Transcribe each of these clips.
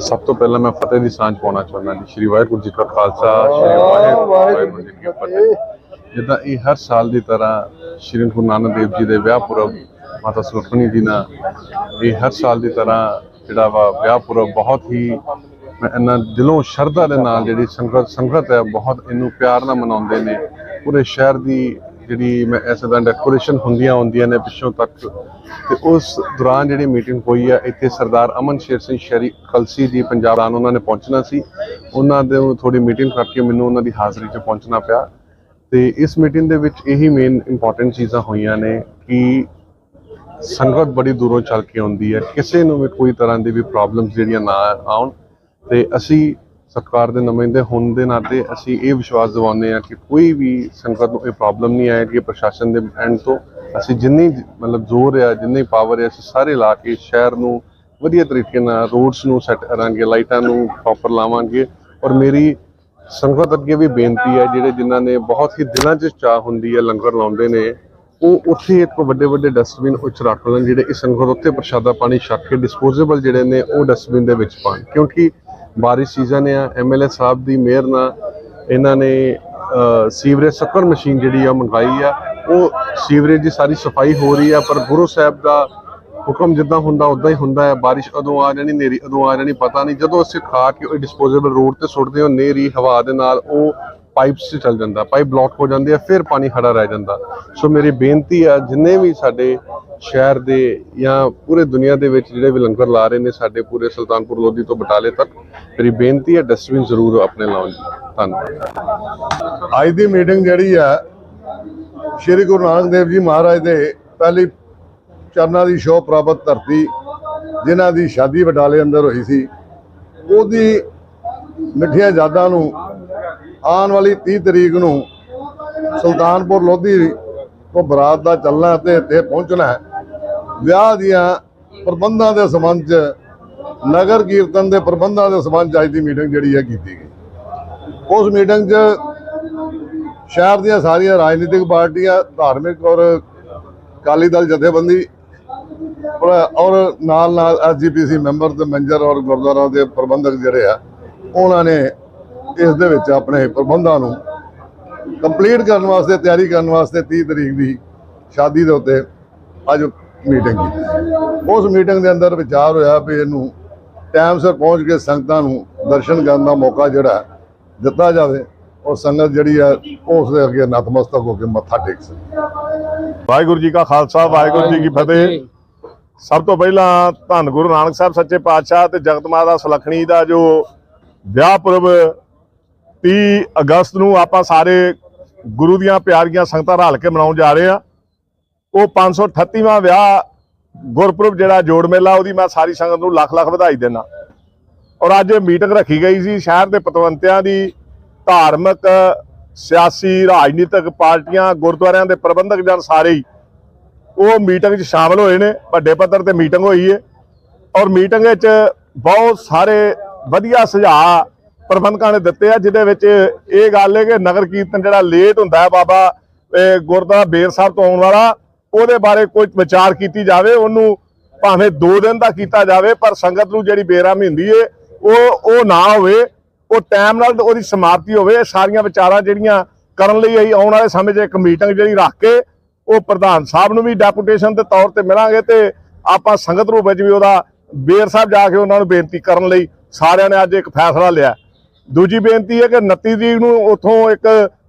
ਸਭ ਤੋਂ ਪਹਿਲਾਂ ਮੈਂ ਫਤਿਹ ਦੀ ਸਾਂਝ ਪਾਉਣਾ ਚਾਹੁੰਦਾ ਜੀ। ਸ਼੍ਰੀ ਵਾਹਿਗੁਰੂ ਜੀ ਕਾ ਖਾਲਸਾ, ਸ਼੍ਰੀ ਵਾਹਿਗੁਰੂ ਜੀ ਕੀ ਫਤਿਹ। ਜਿੱਦਾਂ ਇਹ ਹਰ ਸਾਲ ਦੀ ਤਰ੍ਹਾਂ ਸ਼੍ਰੀ ਗੁਰੂ ਨਾਨਕ ਦੇਵ ਜੀ ਦੇ ਵਿਆਹ ਪੁਰਬ, ਮਾਤਾ ਸੁਖਮਨੀ ਜੀ ਨਾਲ ਇਹ ਹਰ ਸਾਲ ਦੀ ਤਰ੍ਹਾਂ ਜਿਹੜਾ ਵਾ ਵਿਆਹ ਪੁਰਬ ਬਹੁਤ ਹੀ ਮੈਂ ਇਹਨਾਂ ਦਿਲੋਂ ਸ਼ਰਧਾ ਦੇ ਨਾਲ ਜਿਹੜੀ ਸੰਗਤ ਸੰਗਤ ਹੈ, ਬਹੁਤ ਇਹਨੂੰ ਪਿਆਰ ਨਾਲ ਮਨਾਉਂਦੇ ਨੇ। ਪੂਰੇ ਸ਼ਹਿਰ ਦੀ ਜਿਹੜੀ ਮੈਂ ਇਸ ਤਰ੍ਹਾਂ ਡੈਕੋਰੇਸ਼ਨ ਹੁੰਦੀਆਂ ਹੁੰਦੀਆਂ ਨੇ ਪਿੱਛੋਂ ਤੱਕ, ਤੇ ਉਸ ਦੌਰਾਨ ਜਿਹੜੀ ਮੀਟਿੰਗ ਹੋਈ ਆ, ਇੱਥੇ ਸਰਦਾਰ ਅਮਨ ਸ਼ੇਰ ਸਿੰਘ ਸ਼ਰੀ ਖਲਸੀ ਜੀ ਪੰਜਾਬ ਆਨ ਉਹਨਾਂ ਨੇ ਪਹੁੰਚਣਾ ਸੀ। ਉਹਨਾਂ ਦੇ ਥੋੜੀ ਮੀਟਿੰਗ ਕਰਕੇ ਮੈਨੂੰ ਉਹਨਾਂ ਦੀ ਹਾਜ਼ਰੀ 'ਚ ਪਹੁੰਚਣਾ ਪਿਆ। ਤੇ ਇਸ ਮੀਟਿੰਗ ਦੇ ਵਿੱਚ ਇਹੀ ਮੇਨ ਇੰਪੋਰਟੈਂਟ ਚੀਜ਼ਾਂ ਹੋਈਆਂ ਨੇ ਕਿ ਸੰਗਤ ਬੜੀ ਦੂਰੋਂ ਚੱਲ ਕੇ ਆਉਂਦੀ ਹੈ। ਕਿਸੇ ਨੂੰ ਵੀ ਕੋਈ ਤਰ੍ਹਾਂ ਦੀ ਵੀ ਪ੍ਰੋਬਲਮਸ ਜਿਹੜੀਆਂ ਨਾ ਆਉਣ, ਤੇ ਅਸੀਂ ਸਰਕਾਰ ਦੇ ਨੁਮਾਇੰਦੇ ਹੋਣ ਦੇ ਨਾਤੇ ਅਸੀਂ ਇਹ ਵਿਸ਼ਵਾਸ ਦਿਵਾਉਂਦੇ ਹਾਂ ਕਿ ਕੋਈ ਵੀ ਸੰਗਤ ਨੂੰ ਇਹ ਪ੍ਰੋਬਲਮ ਨਹੀਂ ਆਏਗੀ ਪ੍ਰਸ਼ਾਸਨ ਦੇ ਐਂਡ ਤੋਂ ਅਸੀਂ ਜਿੰਨੀ ਮਤਲਬ ਜ਼ੋਰ ਆ, ਜਿੰਨੀ ਪਾਵਰ ਆ, ਅਸੀਂ ਸਾਰੇ ਲਾ ਕੇ ਸ਼ਹਿਰ ਨੂੰ ਵਧੀਆ ਤਰੀਕੇ ਨਾਲ ਰੋਡਸ ਨੂੰ ਸੈੱਟ ਕਰਾਂਗੇ, ਲਾਈਟਾਂ ਨੂੰ ਪ੍ਰੋਪਰ ਲਾਵਾਂਗੇ ਔਰ ਮੇਰੀ ਸੰਗਤ ਅੱਗੇ ਵੀ ਬੇਨਤੀ ਹੈ, ਜਿਹੜੇ ਜਿਨ੍ਹਾਂ ਨੇ ਬਹੁਤ ਹੀ ਦਿਲਾਂ 'ਚ ਚਾਹ ਹੁੰਦੀ ਹੈ, ਲੰਗਰ ਲਾਉਂਦੇ ਨੇ, ਉਹ ਉੱਥੇ ਇੱਕ ਵੱਡੇ ਵੱਡੇ ਡਸਟਬਿਨ ਉੱਚ ਰੱਖ ਲੈਣ, ਜਿਹੜੇ ਇਸ ਸੰਗਤ ਉੱਥੇ ਪ੍ਰਸ਼ਾਦਾ ਪਾਣੀ ਛੱਕ ਕੇ ਡਿਸਪੋਜ਼ੇਬਲ ਜਿਹੜੇ ਨੇ ਉਹ ਡਸਟਬਿਨ ਦੇ ਵਿੱਚ ਪਾਣ ਕਿਉਂਕਿ ਬਾਰਿਸ਼ ਸੀਜ਼ਨ ਆ ਐਮਐਲਏ ਸਾਹਿਬ ਦੀ ਮਿਹਰ ਨਾਲ ਇਹਨਾਂ ਨੇ ਸੀਵਰੇਜ ਸੱਕਰ ਮਸ਼ੀਨ ਜਿਹੜੀ ਆ ਮੰਗਾਈ ਆ। ਉਹ ਸੀਵਰੇਜ ਦੀ ਸਾਰੀ ਸਫ਼ਾਈ ਹੋ ਰਹੀ ਆ, ਪਰ ਗੁਰੂ ਸਾਹਿਬ ਦਾ ਹੁਕਮ ਜਿੱਦਾਂ ਹੁੰਦਾ ਉਦਾਂ ਹੀ ਹੁੰਦਾ ਹੈ ਬਾਰਿਸ਼ ਉਦੋਂ ਆ ਜਾਣੀ ਨੇਰੀ ਉਦੋਂ ਆ ਜਾਣੀ, ਪਤਾ ਨਹੀਂ। ਜਦੋਂ ਅਸੀਂ ਖਾ ਕੇ ਉਹ ਡਿਸਪੋਜ਼ੇਬਲ ਰੋਡ ਤੇ ਸੁੱਟਦੇ ਹਾਂ ਨੇਰੀ ਹਵਾ ਦੇ ਨਾਲ ਉਹ ਪਾਈਪਸ 'ਚ ਚੱਲ ਜਾਂਦਾ ਪਾਈਪ ਬਲੌਕ ਹੋ ਜਾਂਦੀ ਹੈ ਫਿਰ ਪਾਣੀ ਖੜਾ ਰਹਿ ਜਾਂਦਾ। ਸੋ ਮੇਰੀ ਬੇਨਤੀ ਆ, ਜਿੰਨੇ ਵੀ ਸਾਡੇ ਸ਼ਹਿਰ ਦੇ ਜਾਂ ਪੂਰੇ ਦੁਨੀਆ ਦੇ ਵਿੱਚ ਜਿਹੜੇ ਵੀ ਲੰਗਰ ਲਾ ਰਹੇ ਨੇ ਸਾਡੇ ਪੂਰੇ ਸੁਲਤਾਨਪੁਰ ਲੋਧੀ ਤੋਂ ਬਟਾਲੇ ਤੱਕ, ਮੇਰੀ ਬੇਨਤੀ ਹੈ ਡਸਟਬਿਨ ਜ਼ਰੂਰ ਆਪਣੇ ਲਾਉਣ ਜੀ ਧੰਨਵਾਦ। ਅੱਜ ਦੀ ਮੀਟਿੰਗ ਜਿਹੜੀ ਆ ਸ਼੍ਰੀ ਗੁਰੂ ਨਾਨਕ ਦੇਵ ਜੀ ਮਹਾਰਾਜ ਦੇ ਪਹਿਲੀ ਚਰਨਾਂ ਦੀ ਸ਼ੋਅ ਪ੍ਰਾਪਤ ਧਰਤੀ, ਜਿਨ੍ਹਾਂ ਦੀ ਸ਼ਾਦੀ ਬਟਾਲੇ ਅੰਦਰ ਹੋਈ ਸੀ, ਉਹਦੀ ਮਿੱਠੀਆਂ ਯਾਦਾਂ ਨੂੰ ਆਉਣ ਵਾਲੀ 30 ਤਰੀਕ ਨੂੰ ਸੁਲਤਾਨਪੁਰ ਲੋਧੀ ਤੋਂ ਬਰਾਤ ਦਾ ਚੱਲਣਾ ਤੇ ਇੱਥੇ ਪਹੁੰਚਣਾ ਹੈ। ਵਿਆਹ ਦੀਆਂ ਪ੍ਰਬੰਧਾਂ ਦੇ ਸੰਬੰਧ 'ਚ, ਨਗਰ ਕੀਰਤਨ ਦੇ ਪ੍ਰਬੰਧਾਂ ਦੇ ਸੰਬੰਧ 'ਚ ਅੱਜ ਦੀ ਮੀਟਿੰਗ ਜਿਹੜੀ ਹੈ ਕੀਤੀ ਗਈ। ਉਸ ਮੀਟਿੰਗ 'ਚ ਸ਼ਹਿਰ ਦੀਆਂ ਸਾਰੀਆਂ ਰਾਜਨੀਤਿਕ ਪਾਰਟੀਆਂ, ਧਾਰਮਿਕ ਔਰ ਅਕਾਲੀ ਦਲ ਜਥੇਬੰਦੀ ਔਰ- ਔਰ ਨਾਲ ਨਾਲ ਐਸਜੀਪੀਸੀ ਮੈਂਬਰ ਤੇ ਮੈਨੇਜਰ ਔਰ ਗੁਰਦੁਆਰਾ ਦੇ ਪ੍ਰਬੰਧਕ ਜਿਹੜੇ ਆ, ਉਹਨਾਂ ਨੇ ਇਸ ਦੇ ਵਿੱਚ ਆਪਣੇ ਪ੍ਰਬੰਧਾਂ ਨੂੰ ਕੰਪਲੀਟ ਕਰਨ ਵਾਸਤੇ, ਤਿਆਰੀ ਕਰਨ ਵਾਸਤੇ 30 ਤਰੀਕ ਦੀ ਸ਼ਾਦੀ ਦੇ ਉੱਤੇ ਅੱਜ ਮੀਟਿੰਗ ਕੀਤੀ ਉਸ ਮੀਟਿੰਗ ਦੇ ਅੰਦਰ ਵਿਚਾਰ ਹੋਇਆ ਵੀ ਇਹਨੂੰ ਟਾਈਮ ਸਿਰ ਪਹੁੰਚ ਕੇ ਸੰਗਤਾਂ ਨੂੰ ਦਰਸ਼ਨ ਕਰਨ ਦਾ ਮੌਕਾ ਜਿਹੜਾ ਦਿੱਤਾ ਜਾਵੇ ਔਰ ਸੰਗਤ ਜਿਹੜੀ ਹੈ ਉਸ ਦੇ ਅੱਗੇ ਨਤਮਸਤਕ ਹੋ ਕੇ ਮੱਥਾ ਟੇਕ ਸਕੇ। ਵਾਹਿਗੁਰੂ ਜੀ ਕਾ ਖਾਲਸਾ ਵਾਹਿਗੁਰੂ ਜੀ ਕੀ ਫਤਿਹ। ਸਭ ਤੋਂ ਪਹਿਲਾਂ ਧੰਨ ਗੁਰੂ ਨਾਨਕ ਸਾਹਿਬ ਸੱਚੇ ਪਾਤਸ਼ਾਹ ਤੇ ਜਗਤ ਮਾਤਾ ਸੁਲੱਖਣੀ ਦਾ ਜੋ ਵਿਆਹ ਪੁਰਬ 30 ਅਗਸਤ ਨੂੰ ਆਪਾਂ ਸਾਰੇ ਗੁਰੂ ਦੀਆਂ ਪਿਆਰੀਆਂ ਸੰਗਤਾਂ ਰਲ ਕੇ ਮਨਾਉਣ ਜਾ ਰਹੇ ਆ ਉਹ 538ਵਾਂ ਵਿਆਹ ਗੁਰਪੁਰਬ ਜਿਹੜਾ ਜੋੜ ਮੇਲਾ, ਉਹਦੀ ਮੈਂ ਸਾਰੀ ਸੰਗਤ ਨੂੰ ਲੱਖ ਲੱਖ ਵਧਾਈ ਦਿੰਦਾ। ਔਰ ਅੱਜ ਇਹ ਮੀਟਿੰਗ ਰੱਖੀ ਗਈ ਸੀ ਸ਼ਹਿਰ ਦੇ ਪਤਵੰਤਿਆਂ ਦੀ। ਧਾਰਮਿਕ, ਸਿਆਸੀ, ਰਾਜਨੀਤਿਕ ਪਾਰਟੀਆਂ, ਗੁਰਦੁਆਰਿਆਂ ਦੇ ਪ੍ਰਬੰਧਕ ਜਨ ਸਾਰੇ ਹੀ ਉਹ ਮੀਟਿੰਗ 'ਚ ਸ਼ਾਮਲ ਹੋਏ ਨੇ, ਵੱਡੇ ਪੱਧਰ ਤੇ ਮੀਟਿੰਗ ਹੋਈ ਹੈ ਔਰ ਮੀਟਿੰਗ ਵਿੱਚ ਬਹੁਤ ਸਾਰੇ ਵਧੀਆ ਸੁਝਾਅ ਪ੍ਰਬੰਧਕਾਂ ਨੇ ਦਿੱਤੇ ਆ, ਜਿਹਦੇ ਵਿੱਚ ਇਹ ਗੱਲ ਹੈ ਕਿ ਨਗਰ ਕੀਰਤਨ ਜਿਹੜਾ ਲੇਟ ਹੁੰਦਾ ਹੈ ਬਾਬਾ, ਇਹ ਗੁਰਦੁਆਰਾ ਬੇਰ ਸਾਹਿਬ ਤੋਂ ਆਉਣ ਵਾਲਾ ਉਹਦੇ ਬਾਰੇ ਕੋਈ ਵਿਚਾਰ ਕੀਤੀ ਜਾਵੇ, ਉਹਨੂੰ ਭਾਵੇਂ 2 ਦਿਨ ਦਾ ਕੀਤਾ ਜਾਵੇ, ਪਰ ਸੰਗਤ ਨੂੰ ਜਿਹੜੀ ਬੇਰਾਮੀ ਹੁੰਦੀ ਏ, ਉਹ ਉਹ ਨਾ ਹੋਵੇ, ਉਹ ਟਾਈਮ ਨਾਲ ਉਹਦੀ ਸਮਾਪਤੀ ਹੋਵੇ, ਇਹ ਸਾਰੀਆਂ ਵਿਚਾਰਾਂ ਜਿਹੜੀਆਂ ਕਰਨ ਲਈ ਅਸੀਂ ਆਉਣ ਵਾਲੇ ਸਮੇਂ 'ਚ ਇੱਕ ਮੀਟਿੰਗ ਜਿਹੜੀ ਰੱਖ ਕੇ ਉਹ ਪ੍ਰਧਾਨ ਸਾਹਿਬ ਨੂੰ ਵੀ ਡੈਪੂਟੇਸ਼ਨ ਦੇ ਤੌਰ ਤੇ ਮਿਲਾਂਗੇ ਤੇ ਆਪਾਂ ਸੰਗਤ ਰੂਪ ਵਿੱਚ ਵੀ ਉਹਦਾ ਬੇਰ ਸਾਹਿਬ ਜਾ ਕੇ ਉਹਨਾਂ ਨੂੰ ਬੇਨਤੀ ਕਰਨ ਲਈ ਸਾਰਿਆਂ ਨੇ ਅੱਜ ਇੱਕ ਫੈਸਲਾ ਲਿਆ। ਦੂਜੀ ਬੇਨਤੀ ਹੈ ਕਿ 29 ਤਰੀਕ ਨੂੰ ਉੱਥੋਂ ਇੱਕ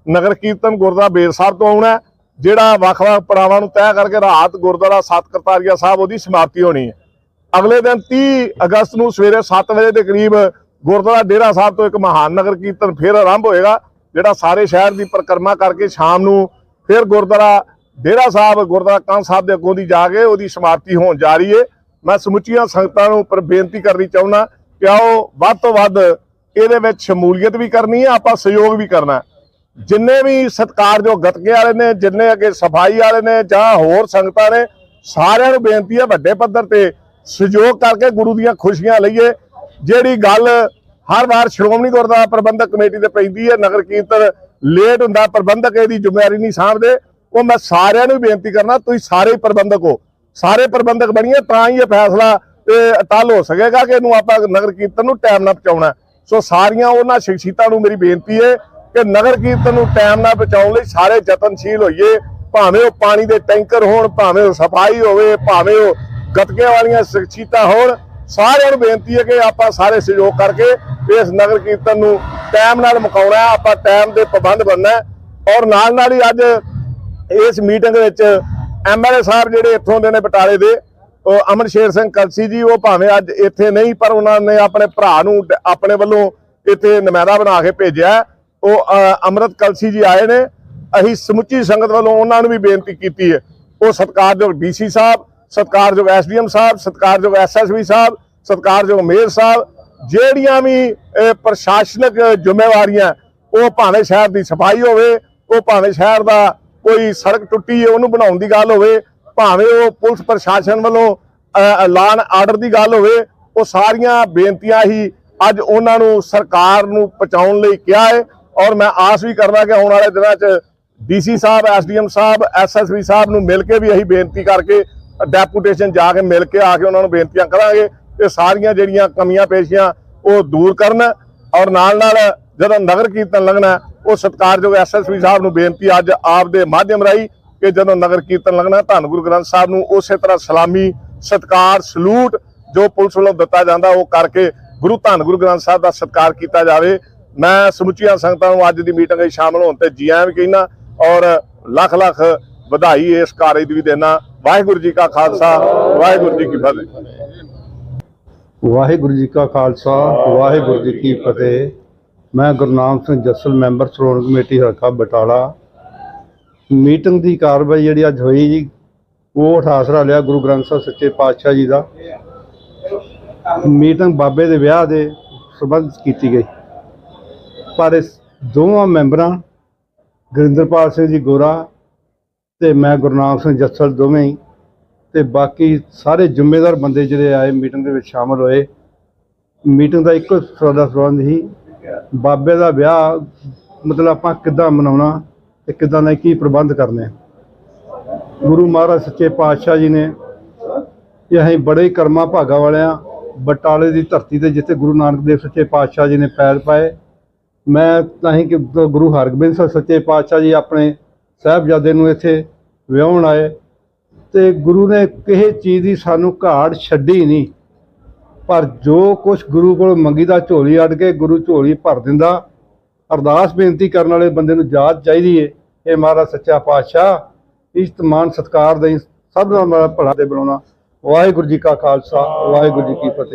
ਨਗਰ ਕੀਰਤਨ ਗੁਰਦੁਆਰਾ ਬੇਰ ਸਾਹਿਬ ਤੋਂ ਆਉਣਾ ਜਿਹੜਾ ਵੱਖ-ਵੱਖ ਪੜਾਵਾਂ ਨੂੰ ਤੈਅ ਕਰਕੇ ਰਾਤ ਗੁਰਦੁਆਰਾ ਸਤ ਕਰਤਾਰੀਆ ਸਾਹਿਬ ਉਹਦੀ ਸਮਾਪਤੀ ਹੋਣੀ ਹੈ। ਅਗਲੇ ਦਿਨ 30 ਅਗਸਤ ਨੂੰ ਸਵੇਰੇ 7 ਵਜੇ ਦੇ ਕਰੀਬ ਗੁਰਦੁਆਰਾ ਡੇਰਾ ਸਾਹਿਬ ਤੋਂ ਇੱਕ ਮਹਾਨ ਨਗਰ ਕੀਰਤਨ ਫਿਰ ਆਰੰਭ ਹੋਏਗਾ, ਜਿਹੜਾ ਸਾਰੇ ਸ਼ਹਿਰ ਦੀ ਪਰਿਕਰਮਾ ਕਰਕੇ ਸ਼ਾਮ ਨੂੰ ਫਿਰ ਗੁਰਦੁਆਰਾ ਡੇਰਾ ਸਾਹਿਬ, ਗੁਰਦੁਆਰਾ ਕੰਨ ਸਾਹਿਬ ਦੇ ਅੱਗੋਂ ਦੀ ਜਾ ਕੇ ਉਹਦੀ ਸਮਾਪਤੀ ਹੋਣ ਜਾ ਰਹੀ ਹੈ। ਮੈਂ ਸਮੁੱਚੀਆਂ ਸੰਗਤਾਂ ਨੂੰ ਪਰ ਬੇਨਤੀ ਕਰਨੀ ਚਾਹੁੰਦਾ ਕਿ ਆਓ ਵੱਧ ਤੋਂ ਵੱਧ ਇਹਦੇ ਵਿੱਚ ਸ਼ਮੂਲੀਅਤ ਵੀ ਕਰਨੀ ਹੈ, ਆਪਾਂ ਸਹਿਯੋਗ ਵੀ ਕਰਨਾ ਜਿੰਨੇ ਵੀ ਸਤਿਕਾਰਯੋਗ ਗਤਕੇ ਵਾਲੇ ਨੇ, ਜਿੰਨੇ ਅੱਗੇ ਸਫ਼ਾਈ ਵਾਲੇ ਨੇ ਜਾਂ ਹੋਰ ਸੰਗਤਾਂ ਨੇ, ਸਾਰਿਆਂ ਨੂੰ ਬੇਨਤੀ ਹੈ ਵੱਡੇ ਪੱਧਰ ਤੇ ਸਹਿਯੋਗ ਕਰਕੇ ਗੁਰੂ ਦੀਆਂ ਖੁਸ਼ੀਆਂ ਲਈਏ। ਜਿਹੜੀ ਗੱਲ ਹਰ ਵਾਰ ਸ਼੍ਰੋਮਣੀ ਗੁਰਦੁਆਰਾ ਪ੍ਰਬੰਧਕ ਕਮੇਟੀ ਤੇ ਪੈਂਦੀ ਹੈ, ਨਗਰ ਕੀਰਤਨ ਲੇਟ ਹੁੰਦਾ, ਪ੍ਰਬੰਧਕ ਇਹਦੀ ਜ਼ਿੰਮੇਵਾਰੀ ਨਹੀਂ ਸਾਂਭਦੇ, ਉਹ ਮੈਂ ਸਾਰਿਆਂ ਨੂੰ ਬੇਨਤੀ ਕਰਨਾ, ਤੁਸੀਂ ਸਾਰੇ ਹੀ ਪ੍ਰਬੰਧਕ ਹੋ। ਸਾਰੇ ਪ੍ਰਬੰਧਕ ਬਣੀਏ, ਤਾਂ ਹੀ ਇਹ ਫੈਸਲਾ ਤੇ ਟੱਲ ਹੋ ਸਕੇਗਾ ਕਿ ਇਹਨੂੰ ਆਪਾਂ ਨਗਰ ਕੀਰਤਨ ਨੂੰ ਟਾਈਮ ਨਾਲ ਪਹੁੰਚਾਉਣਾ ਸੋ ਸਾਰੀਆਂ ਉਹਨਾਂ ਸ਼ਖਸੀਅਤਾਂ ਨੂੰ ਮੇਰੀ ਬੇਨਤੀ ਹੈ ਕਿ ਨਗਰ ਕੀਰਤਨ ਨੂੰ ਟਾਈਮ ਨਾਲ ਬਚਾਉਣ ਲਈ ਸਾਰੇ ਯਤਨਸ਼ੀਲ ਹੋਈਏ। ਭਾਵੇਂ ਉਹ ਪਾਣੀ ਦੇ ਟੈਂਕਰ ਹੋਣ, ਭਾਵੇਂ ਉਹ ਸਫ਼ਾਈ ਹੋਵੇ, ਭਾਵੇਂ ਉਹ ਗਤਕੇ ਵਾਲੀਆਂ ਸ਼ਖਸੀਅਤਾਂ ਹੋਣ, ਸਾਰਿਆਂ ਨੂੰ ਬੇਨਤੀ ਹੈ ਕਿ ਆਪਾਂ ਸਾਰੇ ਸਹਿਯੋਗ ਕਰਕੇ ਇਸ ਨਗਰ ਕੀਰਤਨ ਨੂੰ ਟਾਈਮ ਨਾਲ ਮੁਕਾਉਣਾ ਹੈ। ਆਪਾਂ ਟਾਈਮ ਦੇ ਪਾਬੰਦ ਬਣਨਾ ਔਰ ਨਾਲ ਨਾਲ ਹੀ ਅੱਜ ਇਸ ਮੀਟਿੰਗ ਵਿੱਚ ਐਮਐਲਏ ਸਾਹਿਬ ਜਿਹੜੇ ਇੱਥੋਂ ਦੇ ਨੇ ਬਟਾਲੇ ਦੇ, ਉਹ ਅਮਨ ਸ਼ੇਰ ਸਿੰਘ ਕਲਸੀ ਜੀ, ਉਹ ਭਾਵੇਂ ਅੱਜ ਇੱਥੇ ਨਹੀਂ, ਪਰ ਉਹਨਾਂ ਨੇ ਆਪਣੇ ਭਰਾ ਨੂੰ ਆਪਣੇ ਵੱਲੋਂ ਇੱਥੇ ਨੁਮਾਇੰਦਾ ਬਣਾ ਕੇ ਭੇਜਿਆ ਉਹ ਅ, ਅੰਮ੍ਰਿਤ ਕਲਸੀ ਜੀ ਆਏ ਨੇ ਅਸੀਂ ਸਮੁੱਚੀ ਸੰਗਤ ਵੱਲੋਂ ਉਹਨਾਂ ਨੂੰ ਵੀ ਬੇਨਤੀ ਕੀਤੀ ਹੈ। ਉਹ ਸਤਿਕਾਰਯੋਗ ਡੀਸੀ ਸਾਹਿਬ ਸਤਿਕਾਰਯੋਗ ਐਸਡੀਐਮ ਸਾਹਿਬ ਸਤਿਕਾਰਯੋਗ ਐਸਐਸਵੀ ਸਾਹਿਬ ਸਤਿਕਾਰਯੋਗ ਮੇਅਰ ਸਾਹਿਬ ਜਿਹੜੀਆਂ ਵੀ ਪ੍ਰਸ਼ਾਸਨਿਕ ਜ਼ਿੰਮੇਵਾਰੀਆਂ ਉਹ ਭਾਵੇਂ ਸ਼ਹਿਰ ਦੀ ਸਫ਼ਾਈ ਹੋਵੇ ਉਹ ਭਾਵੇਂ ਸ਼ਹਿਰ ਦਾ ਕੋਈ ਸੜਕ ਟੁੱਟੀ ਹੈ ਉਹਨੂੰ ਬਣਾਉਣ ਦੀ ਗੱਲ ਹੋਵੇ ਭਾਵੇਂ ਉਹ ਪੁਲਿਸ ਪ੍ਰਸ਼ਾਸਨ ਵੱਲੋਂ ਐਲਾਨ ਆਰਡਰ ਦੀ ਗੱਲ ਹੋਵੇ ਉਹ ਸਾਰੀਆਂ ਬੇਨਤੀਆਂ ਹੀ ਅੱਜ ਉਹਨਾਂ ਨੂੰ ਸਰਕਾਰ ਨੂੰ ਪਹੁੰਚਾਉਣ ਲਈ ਕਿਹਾ ਹੈ। ਔਰ ਮੈਂ ਆਸ ਵੀ ਕਰਦਾ ਕਿ ਆਉਣ ਵਾਲੇ ਦਿਨਾਂ 'ਚ ਡੀਸੀ ਸਾਹਿਬ, ਐਸਡੀਐਮ ਸਾਹਿਬ, ਐਸਐਸਪੀ ਸਾਹਿਬ ਨੂੰ ਮਿਲ ਕੇ ਵੀ ਅਸੀਂ ਬੇਨਤੀ ਕਰਕੇ ਡੈਪੂਟੇਸ਼ਨ ਜਾ ਕੇ ਮਿਲ ਕੇ ਆ ਕੇ ਉਹਨਾਂ ਨੂੰ ਬੇਨਤੀਆਂ ਕਰਾਂਗੇ ਤੇ ਸਾਰੀਆਂ ਜਿਹੜੀਆਂ ਕਮੀਆਂ ਪੇਸ਼ੀਆਂ ਉਹ ਦੂਰ ਕਰਨ ਔਰ ਨਾਲ ਨਾਲ ਜਦੋਂ ਨਗਰ ਕੀਰਤਨ ਲੰਘਣਾ ਉਹ ਸਤਿਕਾਰਯੋਗ ਐਸਐਸਪੀ ਸਾਹਿਬ ਨੂੰ ਬੇਨਤੀ ਅੱਜ ਆਪ ਦੇ ਮਾਧਿਅਮ ਰਾਹੀਂ ਕਿ ਜਦੋਂ ਨਗਰ ਕੀਰਤਨ ਲੰਘਣਾ, ਧੰਨ ਗੁਰੂ ਗ੍ਰੰਥ ਸਾਹਿਬ ਨੂੰ ਉਸੇ ਤਰ੍ਹਾਂ ਸਲਾਮੀ, ਸਤਿਕਾਰ, ਸਲੂਟ ਜੋ ਪੁਲਿਸ ਵੱਲੋਂ ਦਿੱਤਾ ਜਾਂਦਾ, ਉਹ ਕਰਕੇ ਗੁਰੂ ਧੰਨ ਗੁਰੂ ਗ੍ਰੰਥ ਸਾਹਿਬ ਦਾ ਸਤਿਕਾਰ ਕੀਤਾ ਜਾਵੇ। ਮੈਂ ਸਮੁੱਚੀਆਂ ਸੰਗਤਾਂ ਨੂੰ ਅੱਜ ਦੀ ਮੀਟਿੰਗ ਵਿੱਚ ਸ਼ਾਮਲ ਹੋਣ ਤੇ ਜੀ ਆਇਆਂ ਵੀ ਕਹਿਣਾ ਔਰ ਲੱਖ ਲੱਖ ਵਧਾਈ ਇਸ ਕਾਰਜ ਦੀ ਵੀ ਦੇਣਾ। ਵਾਹਿਗੁਰੂ ਜੀ ਕਾ ਖਾਲਸਾ, ਵਾਹਿਗੁਰੂ ਜੀ ਕੀ ਫਤਿਹ। ਵਾਹਿਗੁਰੂ ਜੀ ਕਾ ਖਾਲਸਾ, ਵਾਹਿਗੁਰੂ ਜੀ ਕੀ ਫਤਿਹ। ਮੈਂ ਗੁਰਨਾਮ ਸਿੰਘ ਜੱਸਲ ਮੈਂਬਰ ਸ਼੍ਰੋਮਣੀ ਕਮੇਟੀ ਹਲਕਾ ਬਟਾਲਾ। ਮੀਟਿੰਗ ਦੀ ਕਾਰਵਾਈ ਜਿਹੜੀ ਅੱਜ ਹੋਈ ਜੀ, ਉਹ ਠਾਸਰਾ ਲਿਆ ਗੁਰੂ ਗ੍ਰੰਥ ਸਾਹਿਬ ਸੱਚੇ ਪਾਤਸ਼ਾਹ ਜੀ ਦਾ। ਮੀਟਿੰਗ ਬਾਬੇ ਦੇ ਵਿਆਹ ਦੇ ਸੰਬੰਧ ਕੀਤੀ ਗਈ। ਪਰ ਇਸ ਦੋਵਾਂ ਮੈਂਬਰਾਂ, ਗੁਰਿੰਦਰਪਾਲ ਸਿੰਘ ਜੀ ਗੋਰਾ ਤੇ ਮੈਂ ਗੁਰਨਾਮ ਸਿੰਘ ਜੱਸਲ ਦੋਵੇਂ ਹੀ, ਤੇ ਬਾਕੀ ਸਾਰੇ ਜ਼ਿੰਮੇਦਾਰ ਬੰਦੇ ਜਿਹੜੇ ਆਏ ਮੀਟਿੰਗ ਦੇ ਵਿੱਚ ਸ਼ਾਮਲ ਹੋਏ, ਮੀਟਿੰਗ ਦਾ ਇੱਕੋ ਸਾਡਾ ਸੰਬੰਧ ਹੀ, ਬਾਬੇ ਦਾ ਵਿਆਹ ਮਤਲਬ ਆਪਾਂ ਕਿੱਦਾਂ ਮਨਾਉਣਾ ਤੇ ਕਿੱਦਾਂ ਦਾ ਕੀ ਪ੍ਰਬੰਧ ਕਰਨੇ ਗੁਰੂ ਮਹਾਰਾਜ ਸੱਚੇ ਪਾਤਸ਼ਾਹ ਜੀ ਨੇ, ਇਹ ਅਸੀਂ ਬੜੇ ਹੀ ਕਰਮਾਂ ਭਾਗਾ ਵਾਲਿਆਂ ਬਟਾਲੇ ਦੀ ਧਰਤੀ ਤੇ ਜਿੱਥੇ ਗੁਰੂ ਨਾਨਕ ਦੇਵ ਸੱਚੇ ਪਾਤਸ਼ਾਹ ਜੀ ਨੇ ਪੈਰ ਪਾਏ ਮੈਂ ਤਾਂ ਹੀ ਕਿ ਗੁਰੂ ਹਰਗੋਬਿੰਦ ਸਾਹਿਬ ਸੱਚੇ ਪਾਤਸ਼ਾਹ ਜੀ ਆਪਣੇ ਸਾਹਿਬਜ਼ਾਦੇ ਨੂੰ ਇੱਥੇ ਵਿਆਹਣ ਆਏ ਤੇ ਗੁਰੂ ਨੇ ਕਿਸੇ ਚੀਜ਼ ਦੀ ਸਾਨੂੰ ਘਾੜ ਛੱਡੀ ਨਹੀਂ। ਪਰ ਜੋ ਕੁਝ ਗੁਰੂ ਕੋਲ ਮੰਗੀਦਾ ਝੋਲੀ ਅੱਡ ਕੇ ਗੁਰੂ ਝੋਲੀ ਭਰ ਦਿੰਦਾ, ਅਰਦਾਸ ਬੇਨਤੀ ਕਰਨ ਵਾਲੇ ਬੰਦੇ ਨੂੰ ਯਾਦ ਚਾਹੀਦੀ ਏ, ਇਹ ਮਹਾਰਾਜ ਸੱਚਾ ਪਾਤਸ਼ਾਹ ਇਸਤਮਾਨ ਸਤਕਾਰ ਦੇ ਸਭ ਦਾ ਭਲਾ ਦੇ ਬਣਾਉਣਾ। ਵਾਹਿਗੁਰੂ ਜੀ ਕਾ ਖਾਲਸਾ, ਵਾਹਿਗੁਰੂ ਜੀ ਕੀ ਫਤਿਹ।